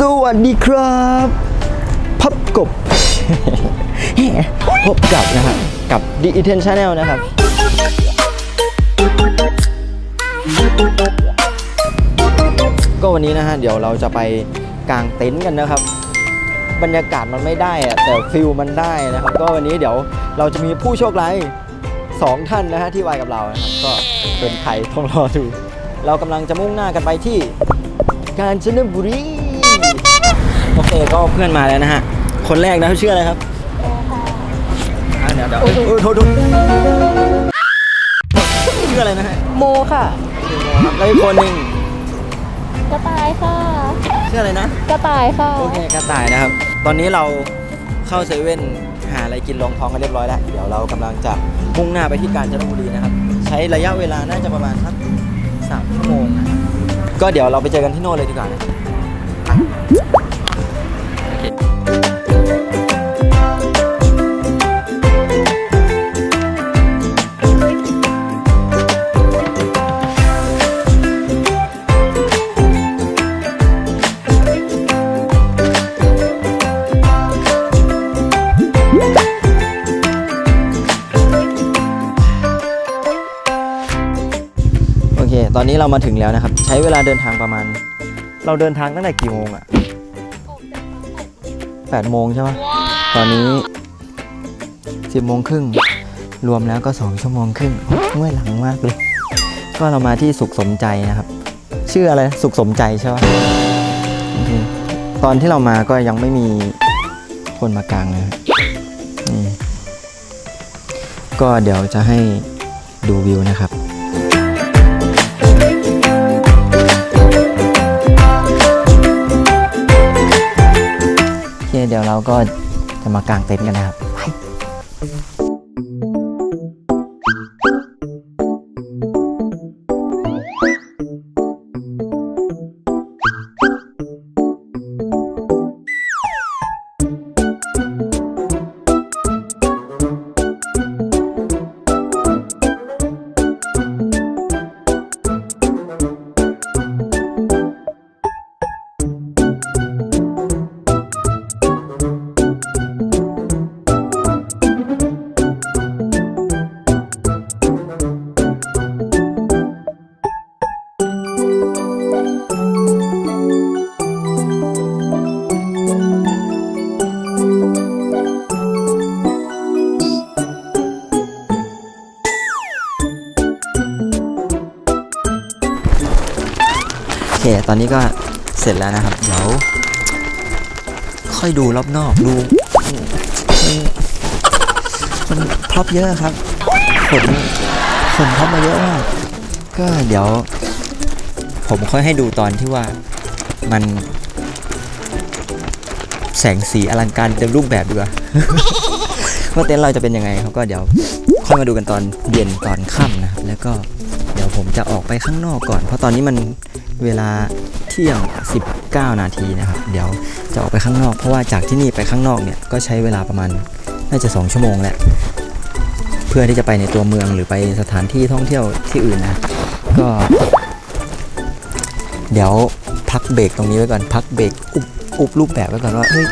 สวัสดีครับพับกบ พบกับนะครับกับ The i t e n Channel นะครับ ก็วันนี้นะฮะ เดี๋ยวเราจะไปกางเต็นท์กันนะครับ บรรยากาศมันไม่ได้อะแต่ฟิลมันได้นะครับ ก็วันนี้เดี๋ยวเราจะมีผู้โชคร้ายสองท่านนะฮะที่วายกับเรานะครับ ก็เป็นใครต้องรอดู เรากำลังจะมุ่งหน้ากันไปที่กาญจนบุรี เคก็เพื่อนมาแล้วนะฮะ คนแรกนะชื่ออะไรครับอะเดี๋ยวเดี๋ยวเอ้ยเอ้ยโทษโทษชื่ออะไรนะฮะโมค่ะครับแล้วอีกคนหนึ่งกระต่ายค่ะ ชื่ออะไรนะ กระต่ายค่ะ โอเคกระต่ายนะครับ ตอนนี้เราเข้าเซเว่นหาอะไรกินรองท้องกันเรียบร้อยแล้ว เดี๋ยวเรากำลังจะมุ่งหน้าไปที่กาญจนบุรีนะครับ ใช้ระยะเวลาน่าจะประมาณสักสามชั่วโมงนะครับก็เดี๋ยวเราไปเจอกันที่โน่นเลยดีกว่านะครับโอเค โอเค ตอนนี้เรามาถึงแล้วนะครับ ใช้เวลาเดินทางประมาณ เราเดินทางตั้งแต่กี่โมงอะ แปดโมงใช่ปะตอนนี้สิบโมงครึ่งรวมแล้วก็สองชั่วโมงครึ่งเมื่อยหลังมากเลย ก็เรามาที่สุขสมใจนะครับ ชื่ออะไรสุขสมใจใช่ปะโอเคตอนที่เรามาก็ยังไม่มีคนมากลางนะครับนี่ก็เดี๋ยวจะให้ดูวิวนะครับ ดี๋ยวเราก็จะมากางเต็นท์กันนะครับ ตอนนี้ก็เสร็จแล้วนะครับ เดี๋ยว ค่อยดูรอบนอกดูมันมันพร็อพเยอะครับขนขนพร็อพมาเยอะมากก็เดี๋ยว ผมค่อยให้ดูตอนที่ว่ามัน แสงสีอลังการเต็มรูปแบบดีกว่าว่าเต็นท์เราจะเป็นยังไงครับก็เดี๋ยวค่อยมาดูกันตอนเย็นตอนค่ำนะครับแล้วก็เดี๋ยวผมจะออกไปข้างนอกก่อน เพราะตอนนี้มัน เวลาเที่ยง 19 นาทีนะครับ เดี๋ยวจะออกไปข้างนอก เพราะว่าจากที่นี่ไปข้างนอกเนี่ยก็ใช้เวลาประมาณน่าจะ 2 ชั่วโมงแหละ เพื่อที่จะไปในตัวเมืองหรือไปสถานที่ท่องเที่ยวที่อื่นนะ ก็ เดี๋ยวพักเบรกตรงนี้ไว้ก่อน พักเบรกอุบอุบรูปแบบไว้ก่อนว่าเฮ้ย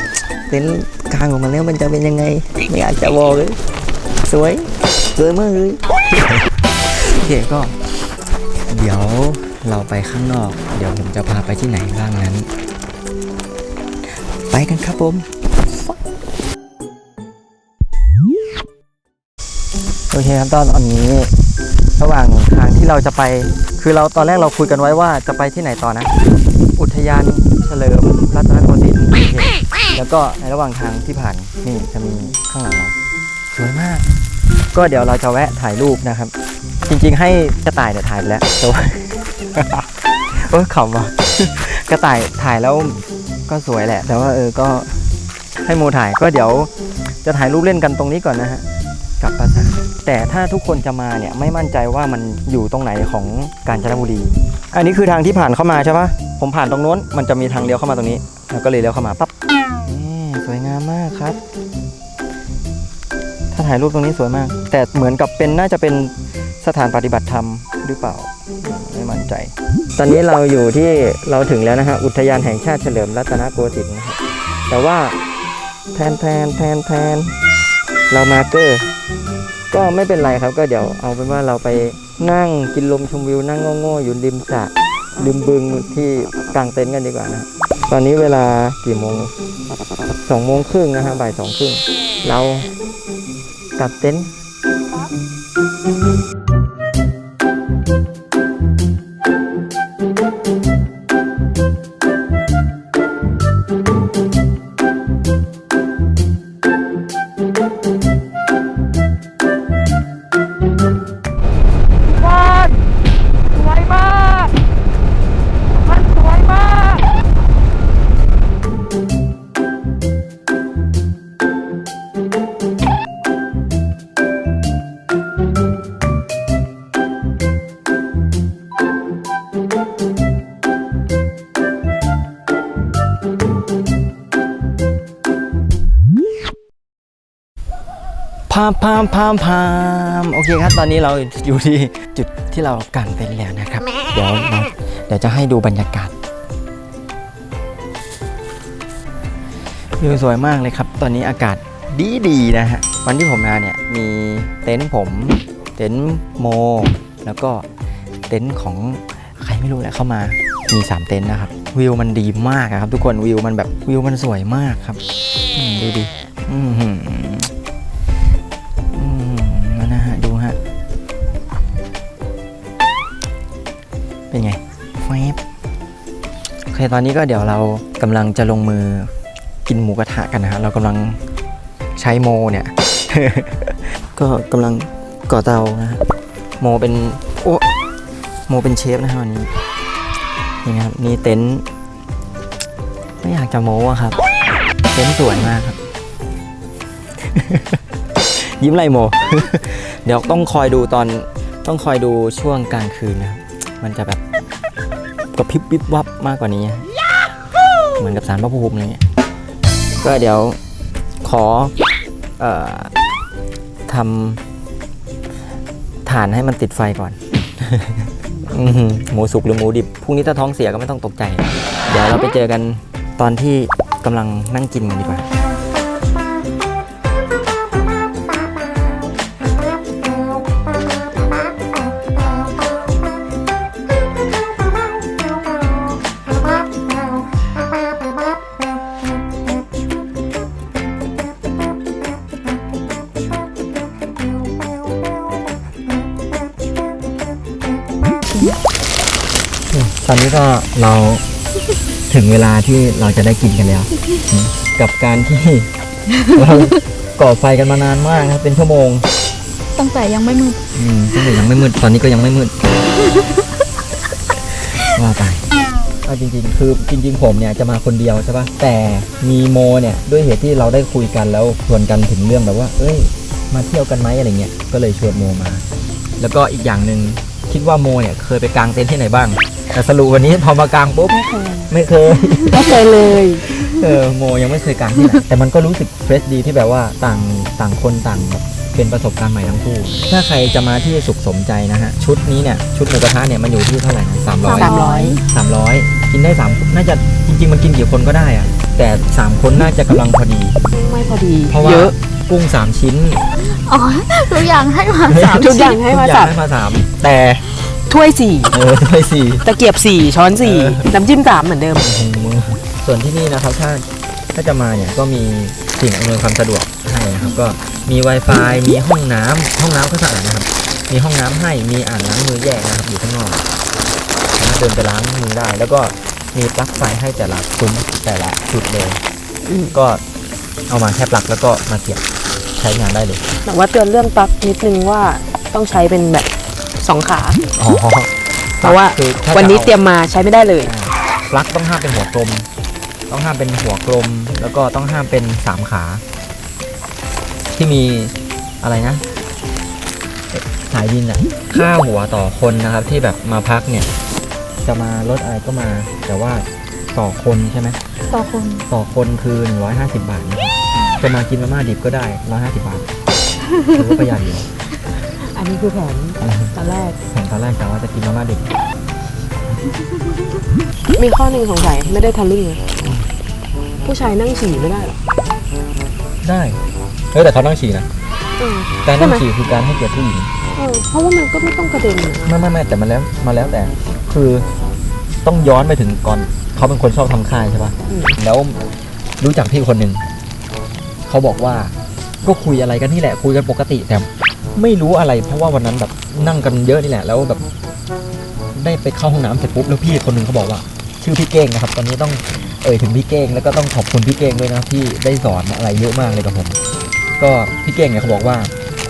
เต็นท์กลางออกมาแล้วมันจะเป็นยังไง ไม่อยากจะบอกเลย สวยสวยมากเลยโอเคก็ เดี๋ยว เราไปข้างนอก เดี๋ยวผมจะพาไปที่ไหนบ้างนั้น ไปกันครับผมโอเคครับตอนนี้ ระหว่างทางที่เราจะไป คือเราตอนแรกเราคุยกันไว้ว่าจะไปที่ไหนต่อนะ อุทยานเฉลิมรัตนโกสินทร์แล้วก็ในระหว่างทางที่ผ่านนี่จะมีข้างหลังเราสวยมาก ก็เดี๋ยวเราจะแวะถ่ายรูปนะครับ จริงๆ ให้กระต่ายเนี่ยถ่ายไปแล้วแต่ว่า เออขำว่ะกระต่ายถ่ายแล้วก็สวยแหละ แต่ว่าเออก็ให้โมถ่ายก็เดี๋ยวจะถ่ายรูปเล่นกันตรงนี้ก่อนนะฮะกับปราสาทแต่ถ้าทุกคนจะมาเนี่ยไม่มั่นใจว่ามันอยู่ตรงไหนของกาญจนบุรี อันนี้คือทางที่ผ่านเข้ามาใช่ปะผมผ่านตรงโน้น มันจะมีทางเลี้ยวเข้ามาตรงนี้แล้วก็เลยเลี้ยวเข้ามาปั๊บนี่สวยงามมากครับ ถ้าถ่ายรูปตรงนี้สวยมาก แต่เหมือนกับเป็นน่าจะเป็นสถานปฏิบัติธรรมหรือเปล่า มมั่นใจ ตอนนี้เราอยู่ที่เราถึงแล้วนะฮะอุทยานแห่งชาติเฉลิมรัตนโกสินทร์นะครับแต่ว่าแทนแทนแทนแทนเรามาเกอร์ก็ไม่เป็นไรครับก็เดี๋ยวเอาเป็นว่าเราไปนั่งกินลมชมวิวนั่งโง่ๆอยู่ริมสระริมบึงที่กลางเต็นท์กันดีกว่านะตอนนี้เวลากี่โมงสองโมงครึ่งนะฮะบ่ายสองครึ่งเรากลับเต็นท์ พามพามพามพามโอเคครับ ตอนนี้เราอยู่ที่จุดที่เรากางเต็นท์แล้วนะครับ เดี๋ยวเราเดี๋ยวจะให้ดูบรรยากาศวิวสวยมากเลยครับ ตอนนี้อากาศดีดีๆนะฮะ วันที่ผมมาเนี่ยมีเต็นท์ผม เต็นท์โม แล้วก็เต็นท์ของใครไม่รู้แหละเข้ามา มี 3 เต็นท์นะครับ วิวมันดีมากอะครับ ทุกคนวิวมันแบบวิวมันสวยมากครับอืมดูดิอืม เคตอนนี้ก็เดี๋ยวเรากำลังจะลงมือกินหมูกระทะกันนะฮะเรากำลังใช้โมเนี่ย ก็กำลังก่อเตานะโมเป็นโอ้โมเป็นเชฟนะฮะวันนี้นี่นะครับนี่เต็นท์ไม่อยากจะโม้อะครับเต็นท์สวยมากครับ ยิ้มไรโม เดี๋ยวต้องคอยดูตอนต้องคอยดูช่วงกลางคืนนะครับมันจะแบบ กระพริบวิบวับมากกว่านี้ เหมือนกับสารพระภูมิอะไรเงี้ยก็เดี๋ยวขอเอ่อทำฐานให้มันติดไฟก่อนอื้อหือหมูสุกหรือหมูดิบพรุ่งนี้ถ้าท้องเสียก็ไม่ต้องตกใจ เดี๋ยวเราไปเจอกันตอนที่กำลังนั่งกินกันดีกว่า ตอนนี้ก็เราถึงเวลาที่เราจะได้กินกันแล้ว กับการที่ เราก่อไฟกันมานานมากครับเป็นชั่วโมงตั้งแต่ยังไม่มืดอืมตั้งแต่ยังไม่มืดตอนนี้ก็ยังไม่มืดว่าไปเอาจริงๆ คือจริง ๆ ผมเนี่ยจะมาคนเดียวใช่ปะแต่มีโมเนี่ยด้วยเหตุที่เราได้คุยกันแล้วชวนกันถึงเรื่องแบบว่า เอ้ย มาเที่ยวกันไหมอะไรเงี้ยก็เลยชวนโมมา แล้วก็อีกอย่างหนึ่งคิดว่าโมเนี่ยเคยไปกางเต็นท์ที่ไหนบ้าง แต่สรุปวันนี้พอมากางปุ๊บไม่เคยไม่เคย ไม่เคยเลย เออโมยังไม่เคยกางที่ไหนแต่มันก็รู้สึกเฟรชดีที่แบบว่าต่างต่างคนต่างแบบเป็นประสบการณ์ใหม่ทั้งคู่ ถ้าใครจะมาที่สุขสมใจนะฮะ ชุดนี้เนี่ย ชุดหมูกระทะเนี่ย มันอยู่ที่เท่าไหร่นะสามร้อยสามร้อยสามร้อยกินได้สามน่าจะจริง ๆ มันกินกี่คนก็ได้อะแต่สามคนน่าจะกำลังพอดี ไม่พอดี เพราะว่าเยอะกุ้งสามชิ้น อ๋อ ทุกอย่างให้มาสามทุกอย่างให้มาทุกอย่สางมให้มาสามแต่ ถ้วยสี่เออด้วยสี่ ตะเกียบสี่ช้อนสี่เออ น้ำจิ้มสามเหมือนเดิมโอ้โหส่วนที่นี่นะครับถ้าถ้าจะมาเนี่ยก็มีสิ่งอำนวยความสะดวกให้นะครับ ก็มี Wi-Fi มีห้องน้ำห้องน้ำก็สะอาดนะครับ มีห้องน้ำให้มีอ่างล้างมือแยกนะครับอยู่ข้างนอกสามารถเดินไปล้างมือได้ แล้วก็มีปลั๊กไฟให้แต่ละซุ้มแต่ละจุดเลยอืม ก็เอามาแค่ปลั๊กแล้วก็มาเสียบใช้งานได้เลย แต่ว่าเตือนเรื่องปลั๊กนิดนึงว่าต้องใช้เป็นแบบ สองขา อ๋อเพราะว่าคือถ้าวันนี้จะอา เตรียมมาใช้ไม่ได้เลยอ่าปลั๊กต้องห้ามเป็นหัวกลม ต้องห้ามเป็นหัวกลม แล้วก็ต้องห้ามเป็นสามขา ที่มีอะไรนะเอ๊ะสายดินอะค่าหัวต่อคนนะครับ ที่แบบมาพักเนี่ย จะมารถอะไรก็มา แต่ว่าต่อคนใช่ไหมต่อคนต่อคนคือ 150 บาทนะครับจะมากินมาม่าดิบก็ได้ 150 บาทถือว่าประหยัดอยู่ อันนี้คือแผนตอนแรกผมตอนแรกกะว่าจะกินมาม่าดิบมีข้อหนึ่งสงสัยไม่ได้ทะลึ่งนะผู้ชายนั่งฉี่ไม่ได้เหรอได้เฮ้ยแต่เขานั่งฉี่นะเออการนั่งใช่ไหมฉี่คือการให้เกียรติผู้หญิงเออเพราะว่ามันก็ไม่ต้องกระเด็นนะไม่ไม่ไม่แต่มันแล้วมาแล้วแต่ คือต้องย้อนไปถึงก่อนเขาเป็นคนชอบทำค่ายใช่ปะอืมแล้วรู้จักพี่คนหนึ่งเขาบอกว่าก็คุยอะไรกันนี่แหละคุยกันปกติแต่ ไม่รู้อะไร เพราะว่าวันนั้นแบบนั่งกันเยอะนี่แหละ แล้วแบบได้ไปเข้าห้องน้ำเสร็จปุ๊บแล้วพี่คนหนึ่งเขาบอกว่า ชื่อพี่เก้งนะครับ ตอนนี้ต้องเอ่ยถึงพี่เก้งแล้วก็ต้องขอบคุณพี่เก้งด้วยนะที่ได้สอนอะไรเยอะมากเลยกับผม ก็พี่เก้งเนี่ยเขาบอกว่า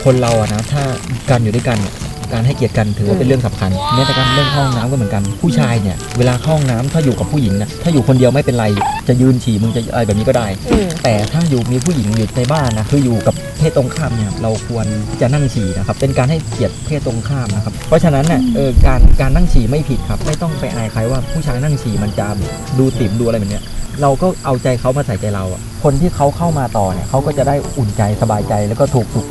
คนเราอะนะถ้าการอยู่ด้วยกันเนี่ย การให้เกียรติกันถือว่าเป็นเรื่องสำคัญแม้แต่การเรื่องเข้าห้องน้ำก็เหมือนกัน ผู้ชายเนี่ยเวลาเข้าห้องน้ำถ้าอยู่กับผู้หญิงนะถ้าอยู่คนเดียวไม่เป็นไรจะยืนฉี่มึงจะอะไรแบบนี้ก็ได้ อืม แต่ถ้าอยู่มีผู้หญิงอยู่ในบ้านนะคืออยู่กับเพศตรงข้ามเนี่ยเราควรที่จะนั่งฉี่นะครับเป็นการให้เกียรติเพศตรงข้ามนะครับเพราะฉะนั้นเนี่ยเออการการนั่งฉี่ไม่ผิดครับ ไม่ต้องไปอายใครว่าผู้ชายนั่งฉี่มันจะดูติ่มดูอะไรแบบเนี้ยเราก็เอาใจเขามาใส่ใจเราอะคนที่เขาเข้ามาต่อเนี่ยเขาก็จะได้อุ่นใจสบายใจแล้วก็ถูกถูก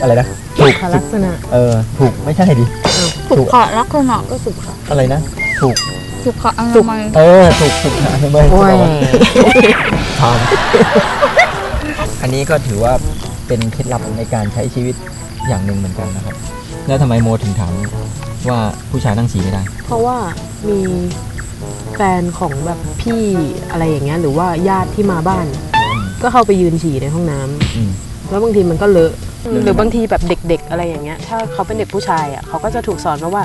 อะไรนะ ถูกคลักษณะเออถูกไม่ใช่ดิสุขะลักษณะก็สุขะอะไรนะถูกสุขอสุนาขมัยเออถูกถูกนะไม่โอ้ยทำอันนี้ก็ถือว่าเป็นเคล็ดลับในการใช้ชีวิตอย่างหนึ่งเหมือนกันนะครับ แล้วทำไมโมถึงถามว่าผู้ชายนั่งฉี่ไม่ได้ เพราะว่ามีแฟนของแบบพี่อะไรอย่างเงี้ยหรือว่าญาติที่มาบ้าน ก็เข้าไปยืนฉี่ในห้องน้ำอืมแล้วบางทีมันก็เลอะเลอะ หรือบางทีแบบเด็ก ๆ อะไรอย่างเงี้ย ถ้าเขาเป็นเด็กผู้ชายอะเขาก็จะถูกสอนมาว่า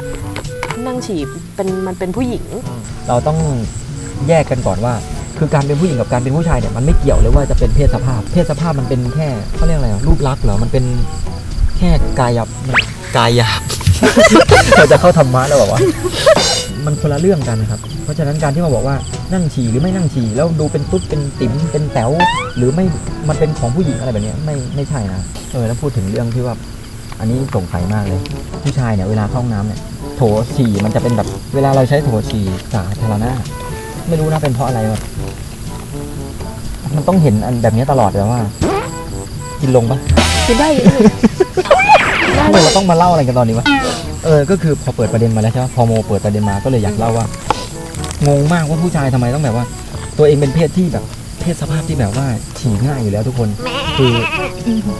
นั่งฉี่เป็นมันเป็นผู้หญิง เราต้องแยกกันก่อนว่า คือการเป็นผู้หญิงกับการเป็นผู้ชายเนี่ยมันไม่เกี่ยวเลยว่าจะเป็นเพศสภาพ เพศสภาพมันเป็นแค่เขาเรียกอะไรรูปลักษณ์เหรอมันเป็นแค่กายบกายหยาบเราจะเข้าธรรมะแล้วบอกว่า มันคนละเรื่องกันนะครับ เพราะฉะนั้นการที่มาบอกว่านั่งฉี่หรือไม่นั่งฉี่แล้วดูเป็นตุ๊ดเป็นติ๋มเป็นแต๋วหรือไม่มันเป็นของผู้หญิงอะไรแบบนี้ไม่ไม่ใช่นะเออแล้วพูดถึงเรื่องที่ว่าอันนี้สงสัยมากเลย ผู้ชายเนี่ยเวลาเข้าห้องน้ำเนี่ยโถฉี่มันจะเป็นแบบเวลาเราใช้โถฉี่สาธารณะไม่รู้นะเป็นเพราะอะไรแบบมันต้องเห็นอันแบบนี้ตลอดเลยว่า กินลงปะคิดได้ ทำไมเราต้องมาเล่าอะไรกันตอนนี้วะ เออ ก็คือพอเปิดประเด็นมาแล้วใช่ไหมพอโมเปิดประเด็นมาก็เลยอยากเล่าว่างงมากว่าผู้ชายทำไมต้องแบบว่า ตัวเองเป็นเพศที่แบบเพศสภาพที่แบบว่าฉี่ง่ายอยู่แล้วทุกคน คือ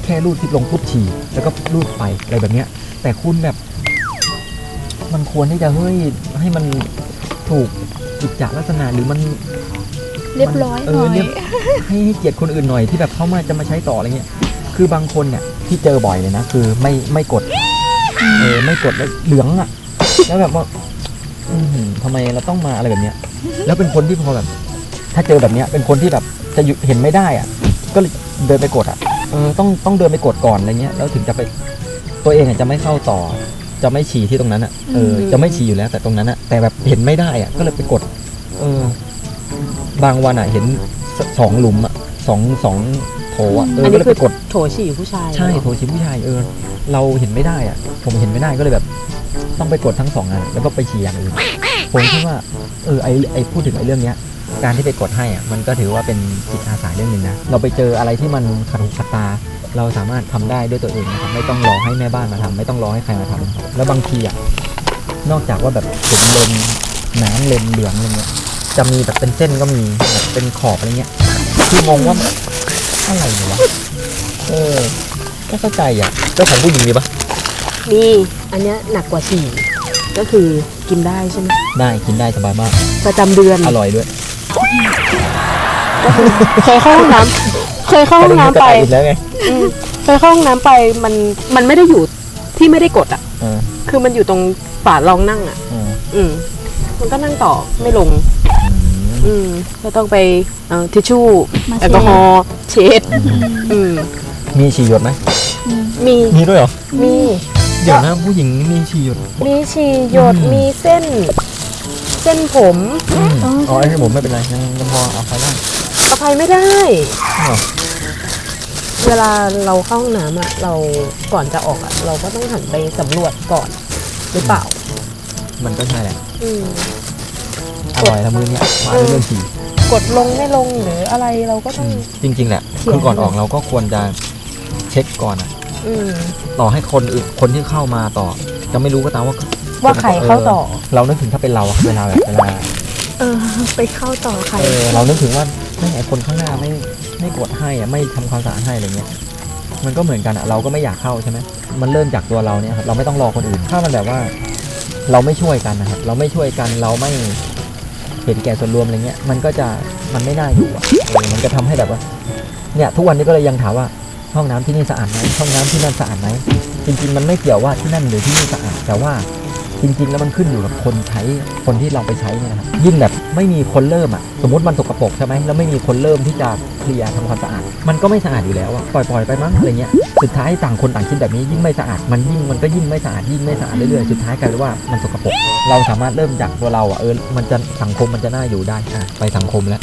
แค่รูดทิปลงปุ๊บฉี่แล้วก็รูดไปอะไรแบบเนี้ย แต่คุณแบบ มันควรที่จะเฮ้ยให้มันถูกจิตจลักษณะหรือมันเรียบร้อยเอหน่ออยเรียบให้ให้เกียรติคนอื่นหน่อยที่แบบเขามาจะมาใช้ต่ออะไรเงี้ย คือบางคนเนี่ยที่เจอบ่อยเลยนะคือไม่ไม่กดเออไม่กดแล้วเหลืองอะ แล้วแบบว่าอือหือทำไมเราต้องมาอะไรแบบเนี้ย แล้วเป็นคนที่พอแบบ ถ้าเจอแบบเนี้ยเป็นคนที่แบบจะหยุดเห็นไม่ได้อะ ก็เลยเดินไปกดอะเออต้องต้องเดินไปกดก่อนอะไรเงี้ยแล้วถึงจะไปตัวเองอะจะไม่เข้าต่อ จะไม่ฉี่ที่ตรงนั้นอะเออจะไม่ฉี่อยู่แล้ว แต่ตรงนั้นอะแต่แบบเห็นไม่ได้อะก็เลยไปกด เออ บางวันอะเห็นสสองหลุมอะสองสอง โถอะเอออันก็นี้เลยคืไปอกดโถฉี่ผู้ชายใช่เหรอโถชิผู้ชายเออ เราเห็นไม่ได้อะผมเห็นไม่ได้ก็เลยแบบ ต้องไปกดทั้งสองอันแล้วก็ไปฉี่อย่างอื่นผมคิดว่าเออไอไอพูดถึงไอเรื่องเนี้ย การที่ไปกดให้อะมันก็ถือว่าเป็นจิตอาสาเรื่องหนึ่งนะเราไปเจออะไรที่มันขัดหูขัดตา เราสามารถทำได้ด้วยตัวเองนะครับไม่ต้องรอให้แม่บ้านมาทำไม่ต้องรอให้ใครมาทำนะครับแล้วบางทีอะนอกจากว่าแบบเห็นเลนน้ำเลนเหลืองอะไรเงี้ยจะมีแบบเป็นเส้นก็มีแบบเป็นขอบอะไรเงี้ย คืองงว่า อะไรวะ เออไม่เข้าใจอะเจ้าของผู้หญิงมีปะมีอันเนี้ยหนักกว่าฉี่ก็คือกินได้ใช่ไหมได้กินได้สบายมาก ประจำเดือนอร่อยด้วยเคยเข้าห้องน้ำเคยเข้าห้องน้ำไปอีกแล้วไงอืมเคยเข้าห้องน้ำไปมันมันไม่ได้อยู่ที่ไม่ได้กดอะ เออคือมันอยู่ตรงฝารองนั่งอะ เอออืมมันก็นั่งต่อไม่ลง อืมอืมก็ต้องไปเอาทิชชู่มาแอลกอฮอล์เช็ดอืมมีฉี่หยดไหมมี มีด้วยเหรอมีเดี๋ยวนะผู้หญิงมีฉี่หยดมีฉี่หยดอืมมีเส้น เส้นผมอืมอ๋อไอ้ที่ผมไม่เป็นไรยังยังพอเอาไปได้ อภัยไม่ได้เหรอเวลาเราเข้าห้องน้ำอะเราก่อนจะออกอะเราก็ต้องหันไปสำรวจก่อนหรือเปล่า มันก็ใช่แหละ อืม อร่อยละมือเนี่ยมาด้วยเรื่องฉี่กดลงไม่ลงหรืออะไรเราก็ต้อง จริงๆแหละเขียนคือก่อนออกเราก็ควรจะเช็คก่อนอะอืมต่อให้คนอื่นคนที่เข้ามาต่อ จะไม่รู้ก็ตามว่าว่าใครเข้าต่อ เรานึกถึงถ้าเป็นเราอะเวลาแบบเวลาเออไปเข้าต่อใครเออเรานึกถึงว่าไม่ไอคนข้างหน้าไม่ไม่กดให้อะไม่ทำความสะอาดให้อะไรเงี้ยมันก็เหมือนกันอะเราก็ไม่อยากเข้าใช่ไหมมันเริ่มจากตัวเราเนี่ยครับเราไม่ต้องรอคนอื่น ถ้ามันแบบว่า เราไม่ช่วยกันนะครับเราไม่ช่วยกันเราไม่ เห็นแก่ส่วนรวมอะไรเงี้ยมันก็จะมันไม่น่าอยู่อะมันจะทำให้แบบว่าเนี่ยทุกวันนี้ก็เลยยังถามว่าห้องน้ำที่นี่สะอาดไหมห้องน้ำที่นั่นสะอาดไหมจริงๆมันไม่เกี่ยวว่าที่นั่นหรือที่นี่สะอาดแต่ว่า จริงๆ แล้วมันขึ้นอยู่กับคนใช้คนที่เราไปใช้เนี่ยนะครับยิ่งแบบไม่มีคนเริ่มอะสมมติมันสกปรกใช่ไหมแล้วไม่มีคนเริ่มที่จะเคลียร์ทำความสะอาด มันก็ไม่สะอาดอยู่แล้วอะปล่อยปล่อยๆไปมั้งอะไรเงี้ยสุดท้ายต่างคนต่างคิดแบบนี้ยิ่งไม่สะอาดมันยิ่งมันก็ยิ่งไม่สะอาดยิ่งไม่สะอาดเรื่อยๆสุดท้ายกลายเป็นว่ามันสกปรกเราสามารถเริ่มจากตัวเราอะเออมันจะสังคมมันจะน่าอยู่ได้อะไปสังคมแล้ว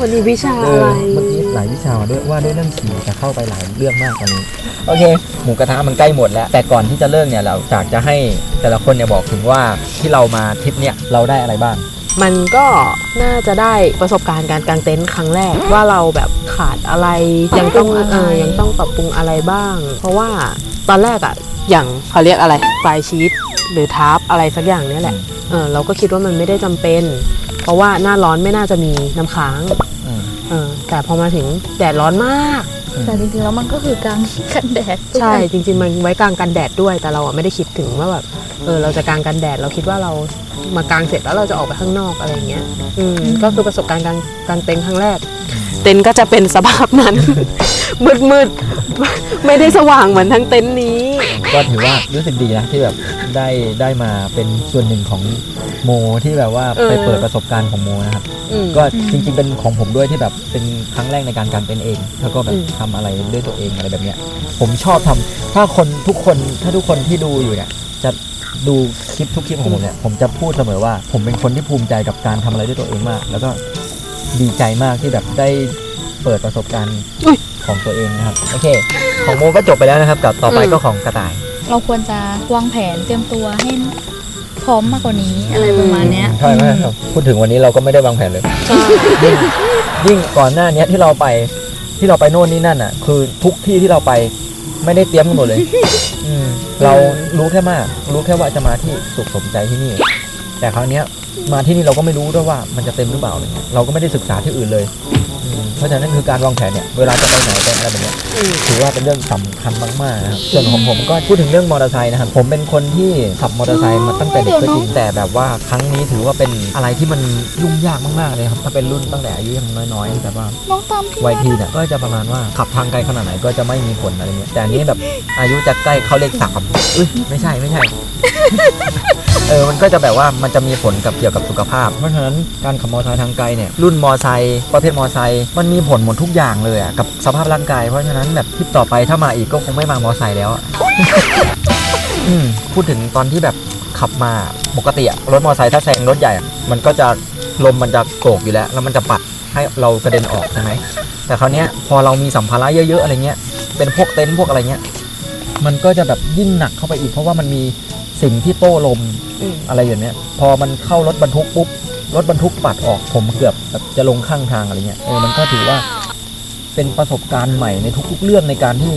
วันนี้วิชาเออะไรอเมื่อกี้หลายวิชามาด้วยว่าด้วยเรื่องฉี่จะเข้าไปหลายเรื่องมากตอนนี้ โอเค หมูกระทะมันใกล้หมดแล้ว แต่ก่อนที่จะเลิกเนี่ยเราอยากจะให้แต่ละคนเนี่ยบอกถึงว่าที่เรามาทริปเนี่ยเราได้อะไรบ้าง มันก็น่าจะได้ประสบการณ์การกางเต็นท์ครั้งแรกว่าเราแบบขาดอะไรยังต้องปรับปรุงอะไรเออยังต้องปรับปรุงอะไรบ้าง เพราะว่าตอนแรกอะอย่างเขาเรียกอะไรไฟล์ชีตหรือทาร์ปอะไรสักอย่างเนี้แหละเออเราก็คิดว่ามันไม่ได้จำเป็น เพราะว่าหน้าร้อนไม่น่าจะมีน้ำค้างอืมเออแต่พอมาถึงแดดร้อนมาก แต่จริงๆแล้วมันก็คือกลางกันแดดด้วยใช่จริง ๆ มันไว้กลางกันแดดด้วยแต่เราอะไม่ได้คิดถึงว่าแบบเออเราจะกลางกันแดดเราคิดว่าเรามากลางเสร็จแล้วเราจะออกไปข้างนอกอะไรอย่างเงี้ยอืมก็คือประสบการณ์การกางเต็นท์ครั้งแรก เต็นท์ก็จะเป็นสภาพนั้น มืดมืดๆไม่ได้สว่างเหมือนทั้งเต็นท์นี้ ก็ถือว่ารู้สึกดีนะที่แบบได้ได้มาเป็นส่วนหนึ่งของโมที่แบบว่าเออไปเปิดประสบการณ์ของโมนะครับอืมก็จริง ๆ เป็นของผมด้วยที่แบบเป็นครั้งแรกในการการเป็นเอง แล้วก็แบอืบมทำอะไรด้วยตัวเองอะไรแบบเนี้ย ผมชอบทำถ้าคนทุกคนถ้าทุกคนที่ดูอยู่เนี่ยจะดูคลิปทุกคลิปของผมเนี่ยผมจะพูดเสมอว่า ผมเป็นคนที่ภูมิใจกับการทำอะไรด้วยตัวเองมาก แล้วก็ดีใจมากที่แบบได้เปิดประสบการณ์อุ๊ยของตัวเองนะครับ โอเค ของโมก็จบไปแล้วนะครับกับต่อไปอืมก็ของกระต่าย เราควรจะวางแผนเตรียมตัวให้พร้อมมากกว่านี้อะไรประมาณเนี้ยใช่ไหมครับพูดถึงวันนี้เราก็ไม่ได้วางแผนเลยยิ่งยิ่งก่อนหน้าเนี้ยที่เราไปที่เราไปโน่นนี่นั่นอะ คือทุกที่ที่เราไปไม่ได้เตรียมกันหมดเลยอืมเรารู้แค่มาก รู้แค่ว่าจะมาที่สุขสมใจที่นี่ แต่ครั้งเนี้ยมาที่นี่เราก็ไม่รู้ด้วยว่ามันจะเต็มหรือเปล่าอะไรเงี้ยเราก็ไม่ได้ศึกษาที่อื่นเลยอืม เพราะฉะนั้นคือการวางแผนเนี่ยเวลาจะไปไหนไปอะไรแบบเนี้ยอืมถือว่าเป็นเรื่องสำคัญมากๆนะครับส่วนของผมก็พูดถึงเรื่องมอเตอร์ไซค์นะครับผมเป็นคนที่ขับมอเตอร์ไซค์มาตั้งแต่เด็กก็จริงแต่แบบว่าครั้งนี้ถือว่าเป็นอะไรที่มันยุ่งยากมากๆเลยครับถ้าเป็นรุ่นตั้งแต่อายุยังน้อยๆแบบว่าน้องตามพี่วัยทีเนี่ยก็จะประมาณว่าขับทางไกลขนาดไหนก็จะไม่มีผลอะไรเงี้ยแต่อันนี้แบบอายุจะใกล้เข้าเลขสามอุ้ยไม่ใช่ไม่ใช่ เออ มันก็จะแบบว่ามันจะมีผลกับเกี่ยวกับสุขภาพ เพราะฉะนั้นการขับมอเตอร์ไซค์ทางไกลเนี่ยรุ่นมอเตอร์ไซค์ประเภทมอเตอร์ไซค์มันมีผลหมดทุกอย่างเลยอะกับสภาพร่างกายเพราะฉะนั้นแบบทริปต่อไปถ้ามาอีกก็คงไม่มามอเตอร์ไซค์แล้วอะอืมพูดถึงตอนที่แบบขับมาปกติอะรถมอเตอร์ไซค์ถ้าแซงรถใหญ่อะมันก็จะลมมันจะโกรกอยู่แล้ว แล้วมันจะปัดให้เรากระเด็นออกใช่ไหมแต่คราวเนี้ยพอเรามีสัมภาระเยอะ ๆ อะไรเงี้ยเป็นพวกเต็นท์พวกอะไรเงี้ยมันก็จะแบบยิ่งหนักเข้าไปอีก เพราะว่ามันมีสิ่งที่โต้ลมอืมอะไรอย่างเนี้ยพอมันเข้ารถบรรทุกปุ๊บ รถบรรทุกปัดออกผมเกือบแบบจะลงข้างทางอะไรเงี้ยเออมันก็ถือว่าเป็นประสบการณ์ใหม่ในทุก ๆ เรื่องในการที่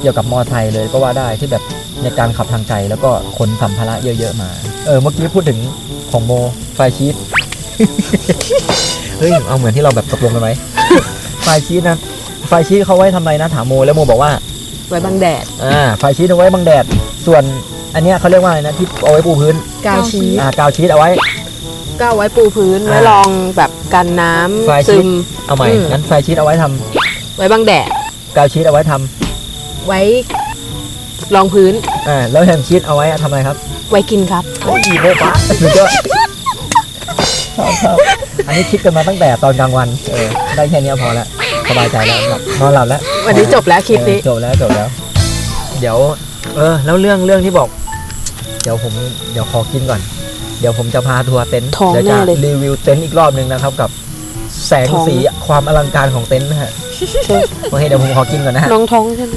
เกี่ยวกับมอเตอร์ไซค์เลยก็ว่าได้ที่แบบในการขับทางไกลแล้วก็ขนสัมภาระเยอะ ๆ มา เออเมื่อกี้พูดถึงของโมไฟชีสเฮ้ยเอาเหมือนที่เราแบบตกลงกันไหมไฟชีสนะไฟชีสเขาไว้ทำอะไรนะถามโมแล้วโมบอกว่าไว้บังแดด อ่าไฟชีสเอาไว้บังแดด ส่วนอันเนี้ยเขาเรียกว่าอะไรนะที่เอาไว้ปูพื้นกาวชีส อ่ากาวชีสเอาไว้ ก็เอาไว้ปูพื้นไว้อ่ารองแบบกันน้ไฟำชีซึสมเอาใหม่อืม งั้นไฟชีสเอาไว้ทำไว้บังแดดกาวชีสเอาไว้ทำไว้รองพื้นอ่าแล้วแฮมชีสเอาไว้ทำอะไรครับไว้กินครับ โอ้ยโบ๊ะปะสุดยอดชอบชอบอันนี้คิดกันมาตั้งแต่ตอนกลางวันเออได้แค่เนี้ยพอแล้วสบายใจแล้วหลับนอนหลับแล้ว วันนี้จบแล้วคลิปนี้ เออจบแล้วจบแล้ว เดี๋ยว เออ แล้วเรื่องเรื่องที่บอก เดี๋ยวผมเดี๋ยวขอกินก่อน เดี๋ยวผมจะพาทัวร์เต็นท์ท้องเดี๋ยวจะแน่เลยรีวิวเต็นท์อีกรอบหนึ่งนะครับกับ แสงท้องสีความอลังการของเต็นท์นะฮะโอเคเดี๋ยวผมขอกินก่อนนะฮะน้องท้องใช่ไหม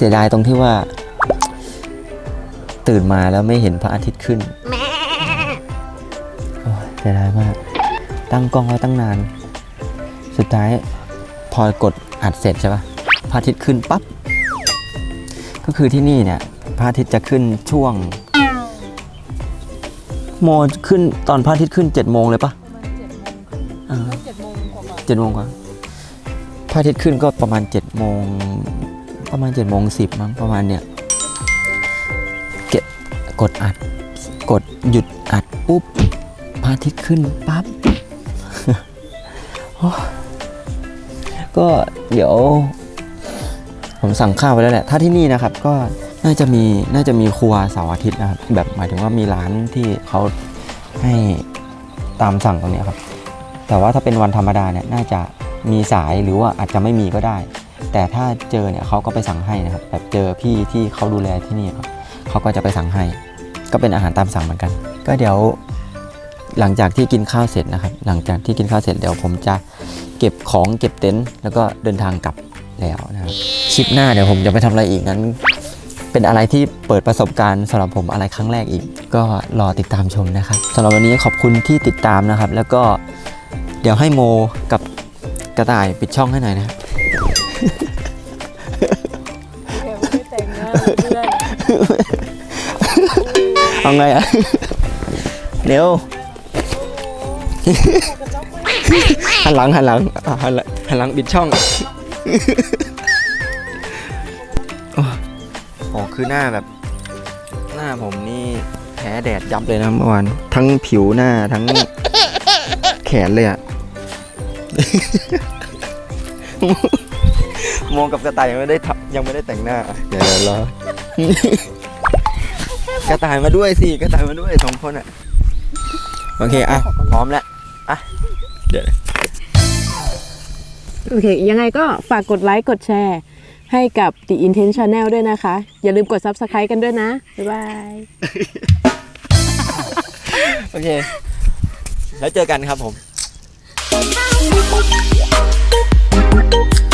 เสียดายตรงที่ว่า ตื่นมาแล้วไม่เห็นพระอาทิตย์ขึ้นโอ้ยเสียดายมาก ตั้งกล้องไว้ตั้งนาน สุดท้ายพอกดอัดเสร็จใช่ปะพระอาทิตย์ขึ้นปั๊บ ก็คือที่นี่เนี่ยพระอาทิตย์จะขึ้นช่วง โมขึ้นตอนพระอาทิตย์ขึ้นเจ็ดโมงเลยปะอ่าเจ็ดโมงกว่าพระอาทิตย์ขึ้นก็ประมาณเจ็ดโมง ประมาณเจ็ดโมงสิบมั้งประมาณเนี้ยเก็บกดอัด กดหยุดอัดปุ๊บพระอาทิตย์ขึ้นปั๊บก็เดี๋ยว ผมสั่งข้าวไปแล้วแหละ ถ้าที่นี่นะครับก็น่าจะมีน่าจะมีครัวเสาร์อาทิตย์นะครับ แบบหมายถึงว่ามีร้านที่เขาให้ตามสั่งตรงนี้ครับ แต่ว่าถ้าเป็นวันธรรมดาเนี่ยน่าจะมีสายหรือว่าอาจจะไม่มีก็ได้ แต่ถ้าเจอเนี่ยเขาก็ไปสั่งให้นะครับแบบเจอพี่ที่เขาดูแลที่นี่ครับเขาก็จะไปสั่งให้ ก็เป็นอาหารตามสั่งเหมือนกัน ก็เดี๋ยวหลังจากที่กินข้าวเสร็จนะครับ หลังจากที่กินข้าวเสร็จเดี๋ยวผมจะเก็บของเก็บเต็นท์แล้วก็เดินทางกลับแล้วนะครับคลิปหน้าเดี๋ยวผมจะไปทำอะไรอีกนั้น เป็นอะไรที่เปิดประสบการณ์สำหรับผมอะไรครั้งแรกอีก ก็รอติดตามชมนะครับสำหรับวันนี้ขอบคุณที่ติดตามนะครับ แล้วก็เดี๋ยวให้โมกับกระต่ายปิดช่องให้หน่อยนะครับ เอาไงอะ เร็วหันหลังหันหลังหันหลังหันหลังปิดช่องโอ้โหคือหน้าแบบ หน้าผมนี่แพ้แดดยับเลยนะเมื่อวานทั้งผิวหน้าทั้งแขนเลยอะ โมกับกระต่ายยังไม่ได้ทับยังไม่ได้แต่งหน้าอะเดี๋ยวเดี๋ยวรอกระต่ายมาด้วยสิกระต่ายมาด้วยสองคนอะ โอเคอะพร้อมแล้วอะเดี๋ยวโอเค ยังไงก็ฝากกดไลค์ กดแชร์ ให้กับ The Intent Channel ด้วยนะคะ อย่าลืมกด Subscribe กันด้วยนะ บ๊ายบาย โอเค แล้วเจอกันครับผม Thank you.